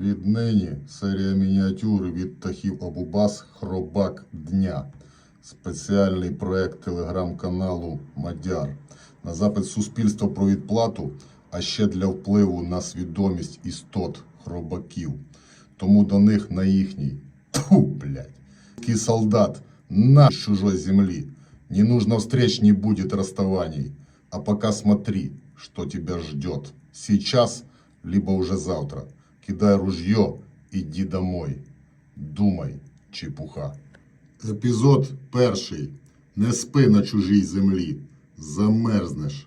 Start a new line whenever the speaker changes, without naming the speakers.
Віднині серія мініатюр від птахів Абубас Хробак Дня. Спеціальний проект телеграм-каналу Мадяр. На запит суспільства про відплату, а ще для впливу на свідомість істот хробаків. Тому до них на їхній. Тьфу, блядь. Ки солдат на чужой земли. Не нужно встреч, не будет расставаний. А пока смотри, что тебя ждет. Сейчас, либо уже завтра. Кидай ружье, іди домой. Думай, чепуха. Епізод перший. Не спи на чужій землі. Замерзнеш.